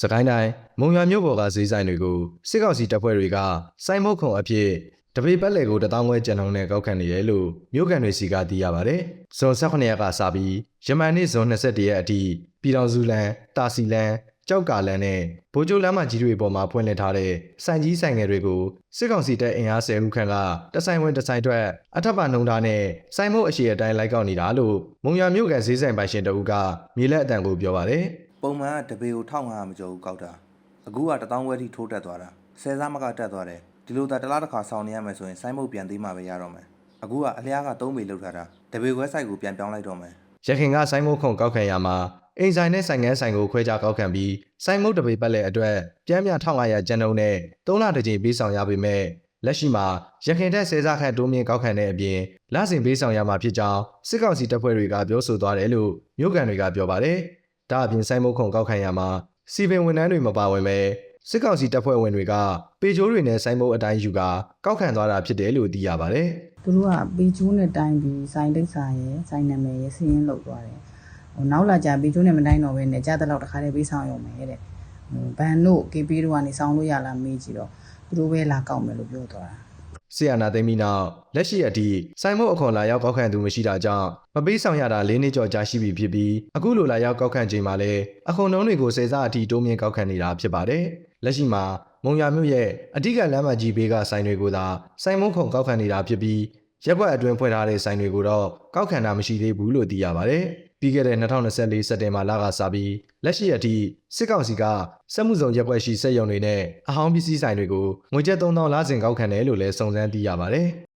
စကိုင်းတိုင်းမုံရွာမြို့ပေါ်ကဈေးဆိုင်တွေကိုစစ်ကောင်စီတပ်ဖွဲ့တွေကစိုင်းမုတ်ခုံအဖြစ်တပေပတ်လည်ကိုတထောင်ခွဲကျန်နှုန်းနဲ့ကောက်ခံနေတယ်လို့မြို့ကန်တွေစီကသိရပါတယ်။ဇွန်18ရက်ကစပြီးယမန်နေ့ဇွန်21ရက်အထိပြည်တော်စုလန်တာစီလန်ကြောက်ကလန်နဲ့ဘိုးကျိုးလမ်းမကြီးတွေပေါ်မှာဖွင့်လှစ်ထားတဲ့စိုင်ကြီးဆိုင်ငယ်တွေကိုစစ်ကောင်စီတပ်အင်အား10ဦးခန့်ကတဆိုင်ဝင်တဆိုင်ထွက်အထက်ပါနှုံသားနဲ့စိုင်မုတ်အရှိအတိုင်းလိုက်ကောက်နေတာလို့မုံရွာမြို့ကန်ဈေးဆိုင်ပိုင်ရှင်တအုပ်ကမြေလက်အတန်ကိုပြောပါတယ်။ ပုံမှန်ကတပေကို1500မကျော်ဘူးကောက်တာအခုက1000ဝဲထိထိုးတက်သွားတာဆယ်စားမကတက်သွားတယ်ဒီလိုသာတစ်လားတစ်ခါဆောင်းနေရမယ်ဆိုရင်စိုင်းမုတ်ပြန်သေးမှပဲရတော့မယ်အခုကအလျားက3ပေလောက်ထားတာတပေခွဲဆိုင်ကိုပြန်ပြောင်းလိုက်တော့မယ်ရခင်ကဆိုင်မုတ်ခုံကောက်ခံရမှာအိမ်ဆိုင်နဲ့ဆိုင်ငန်းဆိုင်ကိုခွဲခြားကောက်ခံပြီးဆိုင်မုတ်တပေပတ်လက်အတွက်ပြန်ပြန်1500ကျန်တုံးနဲ့3လတစ်ကြိမ်ပေးဆောင်ရပေမဲ့လက်ရှိမှာရခင်တဲ့စေစားခန့်တိုးမြင့်ကောက်ခံတဲ့အပြင်လစဉ်ပေးဆောင်ရမှာဖြစ်ကြောင်းစစ်ကောင်စီတပ်ဖွဲ့တွေကပြောဆိုသွားတယ်လို့မြို့ကန်တွေကပြောပါတယ်။ ဒါအပြင်ဆိုင်မုတ်ခုံကောက်ခံရမှာစီပင်ဝန်ထမ်းတွေမပါဝင်ပဲစစ်ကောင်စီတပ်ဖွဲ့ဝင်တွေကပေချိုးတွေနဲ့ဆိုင်မုတ်အတိုင်းယူကာကောက်ခံသွားတာဖြစ်တယ်လို့သိရပါတယ်။သူတို့ကပေချိုးနဲ့တိုင်းပြီးစိုင်းတိတ်စာရယ်စိုင်းနာမည်ရယ်စီးရင်လောက်သွားတယ်ဟိုနောက်လာကြပေချိုးနဲ့မတိုင်းတော့ဘဲနဲ့ကြားတဲ့လောက်တစ်ခါတည်းပေးဆောင်ရုံပဲတဲ့ဟိုဘန်တို့ KP တို့ကနေဆောင်လို့ရလားမေးကြည့်တော့သူတို့ပဲလာကောက်မယ်လို့ပြောသွားတာ ဆီယနာသိမ်းပြီးနောက်လက်ရှိအထိစိုင်းမုတ်အခွန်လာရောက်ကောက်ခံသူမရှိတာကြောင့်မပေးဆောင်ရတာ၄နှစ်ကျော်ကြာရှိပြီဖြစ်ပြီးအခုလိုလာရောက်ကောက်ခံချိန်မှာလည်းအခွန်နှုန်းတွေကိုစေစားအထိတိုးမြင့်ကောက်ခံနေတာဖြစ်ပါတယ်။လက်ရှိမှာမုံရမြို့ရဲ့အဓိကလမ်းမကြီးဘေးကဆိုင်တွေကိုသာစိုင်းမုတ်ခုံကောက်ခံနေတာဖြစ်ပြီးရက်ွက်အတွင်းဖွင့်ထားတဲ့ဆိုင်တွေကိုတော့ကောက်ခံတာမရှိသေးဘူးလို့သိရပါတယ်။ ပြီးခဲ့တဲ့2024စက်တင်ဘာလကစပြီးလက်ရှိအထိစစ်ကောင်စီကစက်မှုစုံရက်ွက်ရှိစက်ရုံတွေနဲ့အဟောင်းပစ္စည်းဆိုင်တွေကိုငွေကျပ်3000လစဉ်ကောက်ခံတယ်လို့လည်းစုံစမ်းသိရပါတယ်။